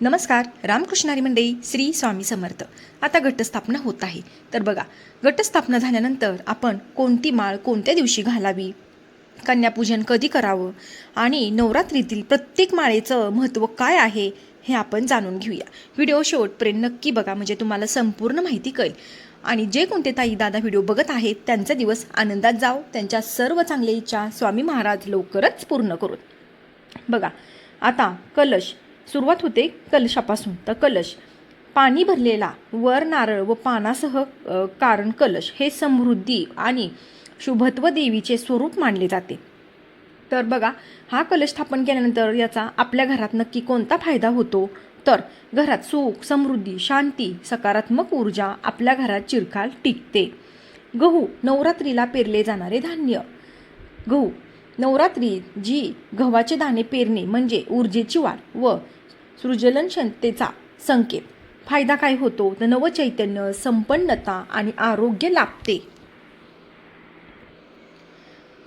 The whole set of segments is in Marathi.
नमस्कार रामकृष्णारी मंडई श्री स्वामी समर्थ. आता घटस्थापना होत आहे. तर बघा घटस्थापना झाल्यानंतर आपण कोणती माळ कोणत्या दिवशी घालावी? कन्यापूजन कधी करावं? आणि नवरात्रीतील प्रत्येक माळेचं महत्त्व काय आहे हे आपण जाणून घेऊया. व्हिडिओ शेवटपर्यंत नक्की बघा म्हणजे तुम्हाला संपूर्ण माहिती कळेल. आणि जे कोणते ताई दादा व्हिडिओ बघत आहेत त्यांचा दिवस आनंदात जाव त्यांच्या सर्व चांगल्या इच्छा स्वामी महाराज लवकरच पूर्ण करून बघा आता कलश. सुरुवात होते कलशापासून. तर कलश पाणी भरलेला वर नारळ व पानासह कारण कलश हे समृद्धी आणि शुभत्व देवीचे स्वरूप मानले जाते. तर बघा हा कलश स्थापन केल्यानंतर याचा आपल्या घरात नक्की कोणता फायदा होतो? तर घरात सुख समृद्धी शांती सकारात्मक ऊर्जा आपल्या घरात चिरकाल टिकते. गहू नवरात्रीला पेरले जाणारे धान्य. गहू नवरात्री जी गव्हाचे दाणे पेरणे म्हणजे ऊर्जेची वाढ व सृजनशीलतेचा संकेत. फायदा काय होतो? तर नवचैतन्य संपन्नता आणि आरोग्य लाभते.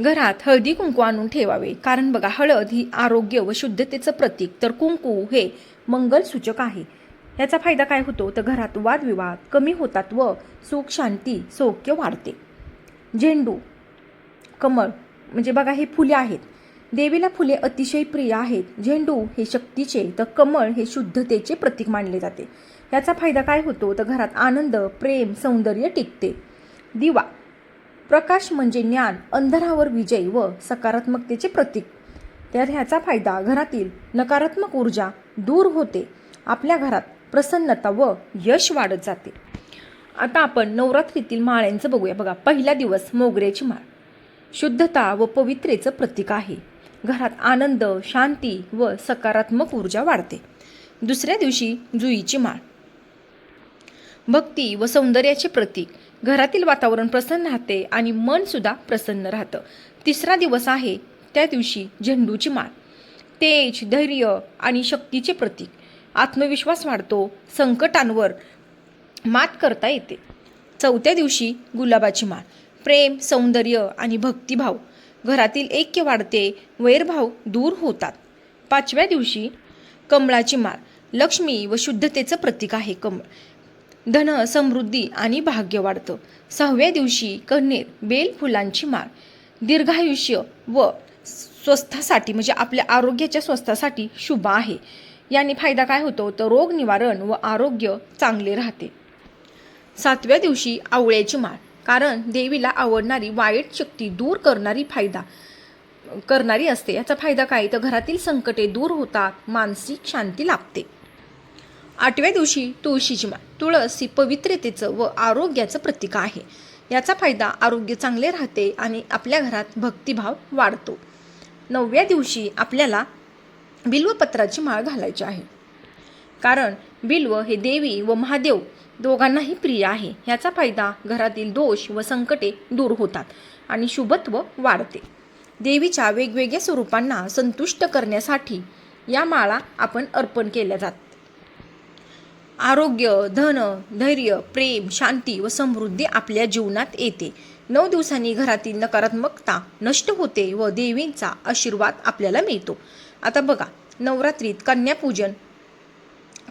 घरात हळदी कुंकू आणून ठेवावे. कारण बघा हळद ही आरोग्य व शुद्धतेचं प्रतीक. तर कुंकू हे मंगलसूचक आहे. याचा फायदा काय होतो? तर घरात वादविवाद कमी होतात व सुख शांती सौख्य वाढते. झेंडू कमळ म्हणजे बघा हे फुले आहेत. देवीला फुले अतिशय प्रिय आहेत. झेंडू हे शक्तीचे तर कमळ हे शुद्धतेचे प्रतीक मानले जाते. याचा फायदा काय होतो? तर घरात आनंद प्रेम सौंदर्य टिकते. दिवा. प्रकाश म्हणजे ज्ञान अंधारावर विजय व सकारात्मकतेचे प्रतीक. तर ह्याचा फायदा घरातील नकारात्मक ऊर्जा दूर होते. आपल्या घरात प्रसन्नता व यश वाढत जाते. आता आपण नवरात्रीतील माळ्यांचं बघूया. बघा पहिला दिवस मोगऱ्याची माळ. शुद्धता व पवित्रेचं प्रतीक आहे. घरात आनंद शांती व सकारात्मक ऊर्जा वाढते. दुसऱ्या दिवशी जुईची माळ. भक्ती व सौंदर्याचे प्रतीक. घरातील वातावरण प्रसन्न राहते आणि मनसुद्धा प्रसन्न राहतं. तिसरा दिवस आहे त्या दिवशी झेंडूची माळ. तेज धैर्य आणि शक्तीचे प्रतीक. आत्मविश्वास वाढतो संकटांवर मात करता येते. चौथ्या दिवशी गुलाबाची माळ. प्रेम सौंदर्य आणि भक्तिभाव घरातील ऐक्य वाढते वैरभाव दूर होतात. पाचव्या दिवशी कमळाची माळ लक्ष्मी व शुद्धतेचं प्रतीक आहे कमळ. धन समृद्धी आणि भाग्य वाढतं. सहाव्या दिवशी कन्हेर बेल फुलांची माळ. दीर्घायुष्य व स्वस्थासाठी म्हणजे आपल्या आरोग्याच्या स्वस्थासाठी शुभ आहे. याने फायदा काय होतो? तर रोग निवारण व आरोग्य चांगले राहते. सातव्या दिवशी आवळ्याची माळ. कारण देवीला आवडणारी वाईट शक्ती दूर करणारी फायदा करणारी असते. याचा फायदा काय? तर घरातील संकटे दूर होतात मानसिक शांती लाभते. आठव्या दिवशी तुळशीची माळ तुळस ही पवित्रतेचं व आरोग्याचं प्रतीक आहे. याचा फायदा आरोग्य चांगले राहते आणि आपल्या घरात भक्तिभाव वाढतो. नवव्या दिवशी आपल्याला बिल्वपत्राची माळ घालायची आहे. कारण बिल्व हे देवी व महादेव दोघांनाही प्रिय आहे. ह्याचा फायदा घरातील दोष व संकटे दूर होतात आणि शुभत्व वाढते. देवीच्या वेगवेगळ्या स्वरूपांना संतुष्ट करण्यासाठी या माळा आपण अर्पण केल्या जातात आरोग्य धन धैर्य प्रेम शांती व समृद्धी आपल्या जीवनात येते. नऊ दिवसांनी घरातील नकारात्मकता नष्ट होते व देवींचा आशीर्वाद आपल्याला मिळतो. आता बघा नवरात्रीत कन्यापूजन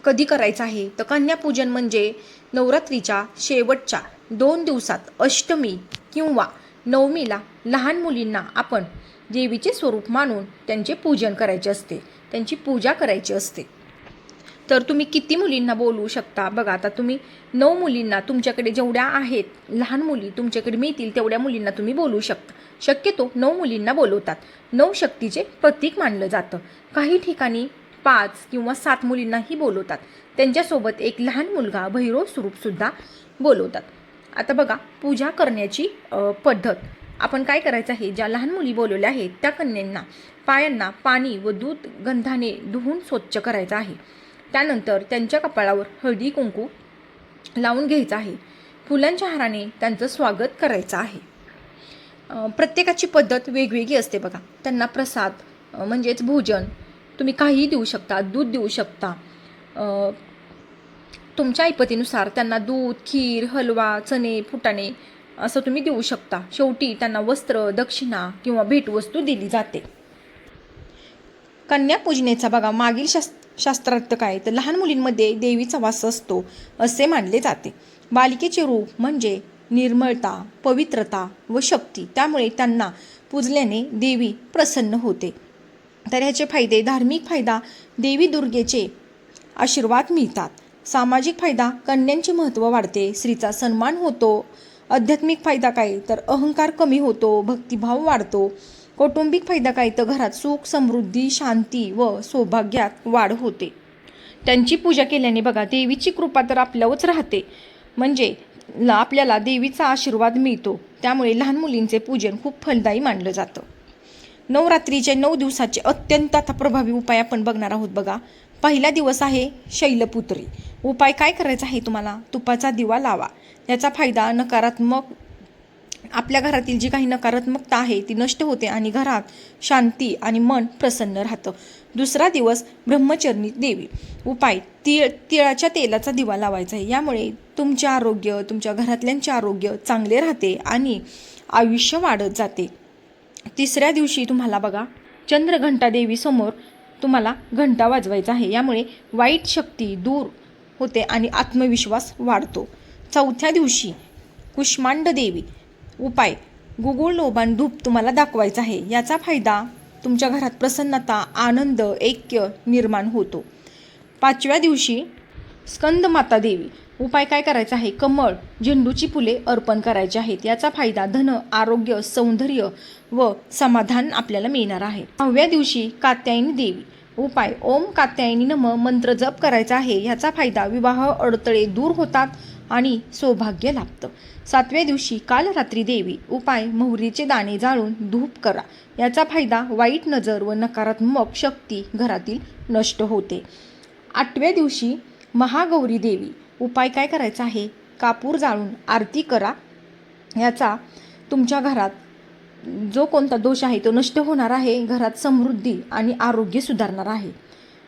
कधी करायचं आहे? तर कन्यापूजन म्हणजे नवरात्रीच्या शेवटच्या दोन दिवसात अष्टमी किंवा नवमीला लहान मुलींना आपण देवीचे स्वरूप मानून त्यांचे पूजन करायचे असते. त्यांची पूजा करायची असते. तर तुम्ही किती मुलींना बोलू शकता? बघा आता तुम्ही नऊ मुलींना तुमच्याकडे जेवढ्या आहेत लहान मुली तुमच्याकडे मिळतील तेवढ्या मुलींना तुम्ही बोलू शकता. शक्यतो नऊ मुलींना बोलवतात. नऊ शक्तीचे प्रतीक मानलं जातं. काही ठिकाणी पाच किंवा सात मुलींनाही बोलवतात. त्यांच्यासोबत एक लहान मुलगा भैरव स्वरूपसुद्धा बोलवतात. आता बघा पूजा करण्याची पद्धत. आपण काय करायचं आहे? ज्या लहान मुली बोलवल्या आहेत त्या कन्यांना पायांना पाणी व दूध गंधाने धुवून स्वच्छ करायचं आहे. त्यानंतर त्यांच्या कपाळावर हळदी कुंकू लावून घ्यायचं आहे. फुलांच्या हाराने त्यांचं स्वागत करायचं आहे. प्रत्येकाची पद्धत वेगवेगळी असते बघा. त्यांना प्रसाद म्हणजेच भोजन तुम्ही काहीही देऊ शकता दूध देऊ शकता. तुमच्या ऐपतीनुसार त्यांना दूध खीर हलवा चणे फुटाणे असं तुम्ही देऊ शकता. शेवटी त्यांना वस्त्र दक्षिणा किंवा भेटवस्तू दिली जाते. कन्यापूजनेचा बघा मागील शास्त्र शास्त्रार्थ काय? तर लहान मुलींमध्ये देवीचा वास असतो असे मानले जाते. बालिकेचे रूप म्हणजे निर्मळता पवित्रता व शक्ती. त्यामुळे त्यांना पूजल्याने देवी प्रसन्न होते. तर ह्याचे फायदे धार्मिक फायदा देवी दुर्गेचे आशीर्वाद मिळतात. सामाजिक फायदा कन्यांचे महत्त्व वाढते स्त्रीचा सन्मान होतो. आध्यात्मिक फायदा काय? तर अहंकार कमी होतो भक्तिभाव वाढतो. कौटुंबिक फायदा काय? तर घरात सुख समृद्धी शांती व सौभाग्यात वाढ होते. त्यांची पूजा केल्याने बघा देवीची कृपा तर आपल्यावरच राहते. म्हणजे आपल्याला देवीचा आशीर्वाद मिळतो. त्यामुळे लहान मुलींचे पूजन खूप फलदायी मानलं जातं. नवरात्रीचे नऊ दिवसाचे अत्यंत आता प्रभावी उपाय आपण बघणार आहोत बघा. पहिला दिवस आहे शैलपुत्री. उपाय काय करायचा आहे तुम्हाला? तुपाचा दिवा लावा. याचा फायदा नकारात्मक आपल्या घरातील जी काही नकारात्मकता आहे ती नष्ट होते आणि घरात शांती आणि मन प्रसन्न राहतं. दुसरा दिवस ब्रह्मचरणी देवी. उपाय तिळ तिळाच्या तेलाचा दिवा लावायचा आहे. यामुळे तुमचे आरोग्य तुमच्या घरातल्यांचे आरोग्य चांगले राहते आणि आयुष्य वाढत जाते. तिसऱ्या दिवशी तुम्हाला बघा चंद्रघंटा देवीसमोर तुम्हाला घंटा वाजवायचा आहे. यामुळे वाईट शक्ती दूर होते आणि आत्मविश्वास वाढतो. चौथ्या दिवशी कुष्मांड देवी उपाय गुगुळ लोबान धूप तुम्हाला दाखवायचा आहे. याचा फायदा तुमच्या घरात प्रसन्नता आनंद ऐक्य निर्माण होतो. पाचव्या दिवशी स्कंदमाता देवी उपाय काय करायचा आहे? कमळ झेंडूची फुले अर्पण करायची आहेत. याचा फायदा धन आरोग्य सौंदर्य व समाधान आपल्याला मिळणार आहे. नवव्या दिवशी कात्यायनी देवी. उपाय ओम कात्यायनी नम मंत्र जप करायचा आहे. याचा फायदा विवाह अडथळे दूर होतात आणि सौभाग्य लाभतं. सातव्या दिवशी काल रात्री देवी. उपाय मोहरीचे दाणे जाळून धूप करा. याचा फायदा वाईट नजर व नकारात्मक शक्ती घरातील नष्ट होते. आठव्या दिवशी महागौरी देवी. उपाय काय करायचा आहे? कापूर जाळून आरती करा. याचा तुमच्या घरात जो कोणता दोष आहे तो नष्ट होणार आहे. घरात समृद्धी आणि आरोग्य सुधारणार आहे.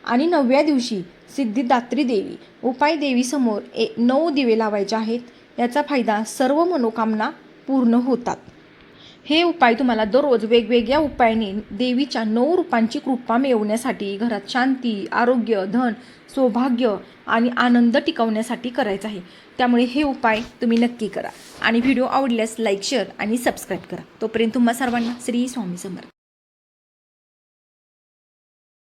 आणि नवव्या दिवशी सिद्धिदात्री देवी उपाय देवीसमोर ए नऊ दिवे लावायचे आहेत. याचा फायदा सर्व मनोकामना पूर्ण होतात. हे उपाय तुम्हाला दररोज वेगवेगळ्या उपायाने देवीच्या नऊ रूपांची कृपा मिळवण्यासाठी घरात शांती आरोग्य धन सौभाग्य आणि आनंद टिकवण्यासाठी करायचं आहे. त्यामुळे हे उपाय तुम्ही नक्की करा. आणि व्हिडिओ आवडल्यास लाईक शेअर आणि सबस्क्राईब करा. तोपर्यंत तुम्हा सर्वांना श्री स्वामी समर्थ.